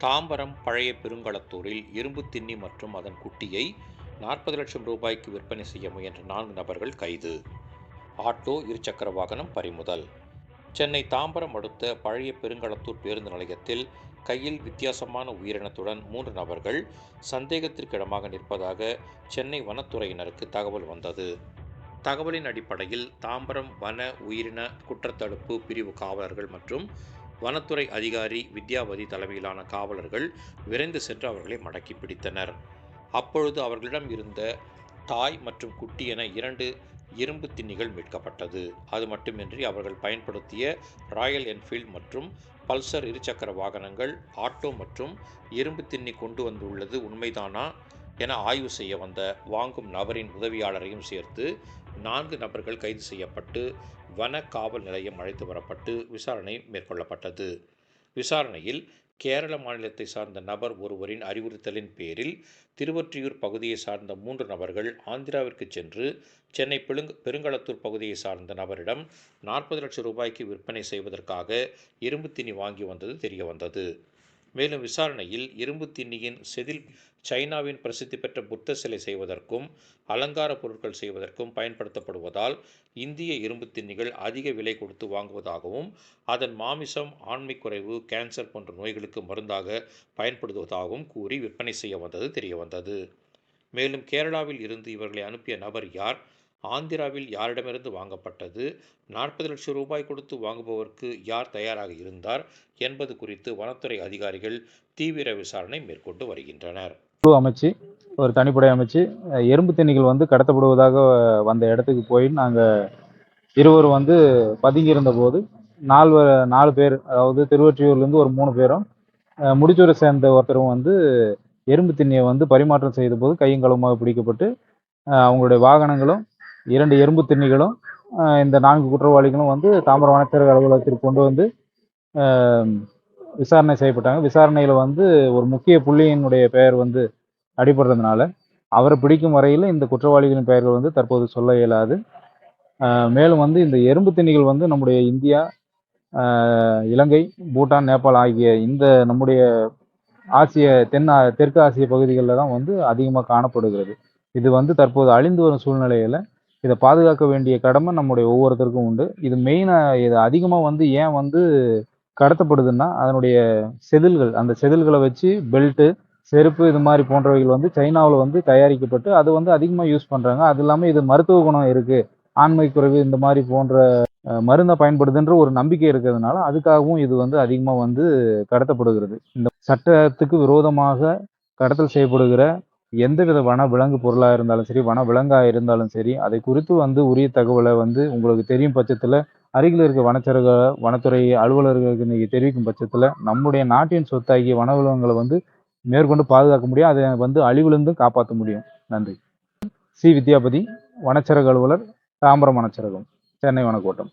தாம்பரம் பழைய பெருங்களத்தூரில் இரும்பு தின்னி மற்றும் அதன் குட்டியை நாற்பது லட்சம் ரூபாய்க்கு விற்பனை செய்ய முயன்ற நான்கு நபர்கள் கைது. ஆட்டோ இருசக்கர வாகனம் பறிமுதல். சென்னை தாம்பரம் அடுத்த பழைய பெருங்களத்தூர் பேருந்து நிலையத்தில் கையில் வித்தியாசமான உயிரினத்துடன் மூன்று நபர்கள் சந்தேகத்திற்கிடமாக நிற்பதாக சென்னை வனத்துறையினருக்கு தகவல் வந்தது. தகவலின் அடிப்படையில் தாம்பரம் வன உயிரின குற்றத்தடுப்பு பிரிவு காவலர்கள் மற்றும் வனத்துறை அதிகாரி வித்யாவதி தலைமையிலான காவலர்கள் விரைந்து சென்று அவர்களை மடக்கி பிடித்தனர். அப்பொழுது அவர்களிடம் இருந்த தாய் மற்றும் குட்டி என இரண்டு இரும்பு திண்ணிகள் மீட்கப்பட்டது. அது மட்டுமின்றி அவர்கள் பயன்படுத்திய ராயல் என்ஃபீல்ட் மற்றும் பல்சர் இருசக்கர வாகனங்கள் ஆட்டோ மற்றும் இரும்பு திண்ணி கொண்டு வந்துள்ளது உண்மைதானா? என ஆய்வு செய்ய வந்த வாங்கும் நபரின் உதவியாளரையும் சேர்த்து நான்கு நபர்கள் கைது செய்யப்பட்டு வன காவல் நிலையம் அழைத்து வரப்பட்டு விசாரணை மேற்கொள்ளப்பட்டது. விசாரணையில் கேரள மாநிலத்தை சார்ந்த நபர் ஒருவரின் அறிவுறுத்தலின் பேரில் திருவொற்றியூர் பகுதியை சார்ந்த மூன்று நபர்கள் ஆந்திராவிற்கு சென்று சென்னை பெருங் பெருங்களத்தூர் பகுதியை சார்ந்த நபரிடம் நாற்பது லட்சம் ரூபாய்க்கு விற்பனை செய்வதற்காக இரும்பு திணி வாங்கி வந்தது தெரிய வந்தது மேலும் விசாரணையில் இரும்பு திண்ணியின் செதில் சைனாவின் பிரசித்தி பெற்ற புத்த சிலை செய்வதற்கும் அலங்கார பொருட்கள் செய்வதற்கும் பயன்படுத்தப்படுவதால் இந்திய இரும்பு திண்ணிகள் அதிக விலை கொடுத்து வாங்குவதாகவும் அதன் மாமிசம் ஆண்மை குறைவு கேன்சர் போன்ற நோய்களுக்கு மருந்தாக பயன்படுத்துவதாகவும் கூறி விற்பனை செய்ய வந்தது தெரிய வந்தது. மேலும் கேரளாவில் இருந்து இவர்களை அனுப்பிய நபர் யார்? ஆந்திராவில் யாரிடமிருந்து வாங்கப்பட்டது? நாற்பது லட்சம் ரூபாய் கொடுத்து வாங்குபவருக்கு யார் தயாராக இருந்தார்? என்பது குறித்து வனத்துறை அதிகாரிகள் தீவிர விசாரணை மேற்கொண்டு வருகின்றனர். குழு அமைச்சு ஒரு தனிப்படை அமைச்சு எறும்பு தண்ணிகள் வந்து கடத்தப்படுவதாக வந்த இடத்துக்கு போய் நாங்கள் இருவர் வந்து பதுங்கியிருந்த போது நாலு நாலு பேர் அதாவது திருவொற்றியூர்லேருந்து ஒரு மூணு பேரும் முடிச்சூரை சேர்ந்த ஒருத்தரும் வந்து எறும்பு திண்ணியை வந்து பரிமாற்றம் செய்த போது கையும் களவுமாக பிடிக்கப்பட்டு அவங்களுடைய வாகனங்களும் இரண்டு எறும்பு திண்ணிகளும் இந்த நான்கு குற்றவாளிகளும் வந்து தாம்பரம் வனச்சரக அலுவலகத்திற்கு கொண்டு வந்து விசாரணை செய்யப்பட்டாங்க. விசாரணையில் வந்து ஒரு முக்கிய புள்ளியினுடைய பெயர் வந்து அடிபடுறதுனால அவரை பிடிக்கும் வரையில் இந்த குற்றவாளிகளின் பெயர்கள் வந்து தற்போது சொல்ல இயலாது. மேலும் வந்து இந்த எறும்பு திணிகள் வந்து நம்முடைய இந்தியா இலங்கை பூட்டான் நேபாள் ஆகிய இந்த நம்முடைய ஆசிய தென் தெற்கு ஆசிய பகுதிகளில் தான் வந்து அதிகமாக காணப்படுகிறது. இது வந்து தற்போது அழிந்து வரும் சூழ்நிலையில் இதை பாதுகாக்க வேண்டிய கடமை நம்முடைய ஒவ்வொருத்தருக்கும் உண்டு. இது மெயினாக இது அதிகமாக வந்து ஏன் வந்து கடத்தப்படுதுன்னா அதனுடைய செதில்கள் அந்த செதில்களை வச்சு பெல்ட்டு செருப்பு இது மாதிரி போன்றவைகள் வந்து சைனாவில் வந்து தயாரிக்கப்பட்டு அது வந்து அதிகமாக யூஸ் பண்ணுறாங்க அது இல்லாமல் இது மருத்துவ குணம் இருக்குது ஆண்மை குறைவு இந்த மாதிரி போன்ற மருந்தை பயன்படுதுன்ற ஒரு நம்பிக்கை இருக்கிறதுனால அதுக்காகவும் இது வந்து அதிகமாக வந்து கடத்தப்படுகிறது. இந்த சட்டத்துக்கு விரோதமாக கடத்தல் செய்யப்படுகிற எந்தவித வன விலங்கு பொருளாக இருந்தாலும் சரி வன விலங்காக இருந்தாலும் சரி அதை குறித்து வந்து உரிய தகவலை வந்து உங்களுக்கு தெரியும் பட்சத்தில் அருகில் இருக்க வனச்சரக வனத்துறை அலுவலர்களுக்கு நீங்கள் தெரிவிக்கும் பட்சத்தில் நம்முடைய நாட்டின் சொத்தாகிய வனவிலங்குகளை வந்து மேற்கொண்டு பாதுகாக்க முடியும். அதை வந்து அழிவிலிருந்தும் காப்பாற்ற முடியும். நன்றி. சி. வித்யாபதி வனச்சரக அலுவலர் தாம்பரம் வனச்சரகம் சென்னை வனக்கோட்டம்.